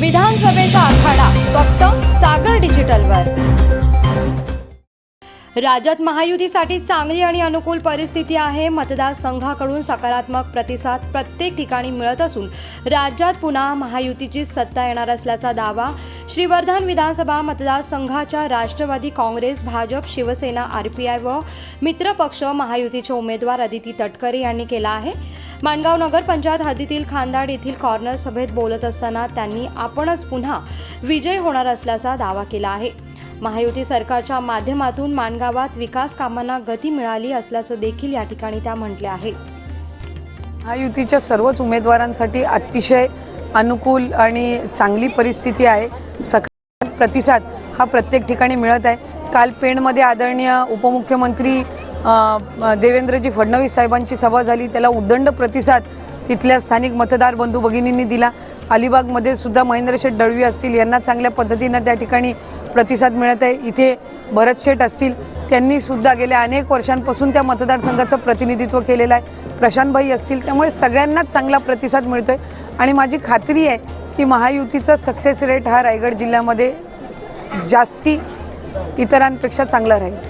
विधानसभेचा आखाडा फक्त सागर डिजिटलवर. राज्यात महायुतीसाठी चांगली आणि अनुकूल परिस्थिती आहे. मतदारसंघाकडून सकारात्मक प्रतिसाद प्रत्येक ठिकाणी मिळत असून राज्यात पुन्हा महायुतीची सत्ता येणार असल्याचा दावा श्रीवर्धन विधानसभा मतदारसंघाच्या Rashtrawadi Congress Bhajap Shivsena R P I व मित्रपक्ष महायुतीचे उमेदवार अदिती तटकरे यांनी केला आहे. माणगाव नगर पंचायत हद्दीतील खानदाड येथील कॉर्नर सभेत बोलत असताना त्यांनी आपणच पुन्हा विजय होणार असल्याचा दावा केला आहे. महायुती सरकारच्या माध्यमातून माणगावात विकास कामांना गती मिळाली असल्याचं देखील या ठिकाणी त्या म्हटले आहे महायुतीच्या सर्वच उमेदवारांसाठी अतिशय अनुकूल आणि चांगली परिस्थिती आहे. सकारात्मक प्रतिसाद हा प्रत्येक ठिकाणी मिळत आहे. काल पेणमध्ये आदरणीय उपमुख्यमंत्री देवेंद्रजी फडणवीस साहेबांची सभा झाली. त्याला उद्दंड प्रतिसाद तिथल्या स्थानिक मतदार बंधू भगिनींनी दिला. अलिबागमध्ये सुद्धा महेंद्र शेठ दळवी असतील. यांना चांगल्या पद्धतीनं त्या ठिकाणी प्रतिसाद मिळत आहे. इथे भरत शेठ असतील. त्यांनी सुद्धा गेल्या अनेक वर्षांपासून त्या मतदारसंघाचं प्रतिनिधित्व केलेलं आहे. प्रशांतभाई असतील. त्यामुळे सगळ्यांनाच चांगला प्रतिसाद मिळतोय. आणि माझी खात्री आहे की महायुतीचा सक्सेस रेट हा रायगड जिल्ह्यामध्ये जास्ती इतरांपेक्षा चांगला राहील.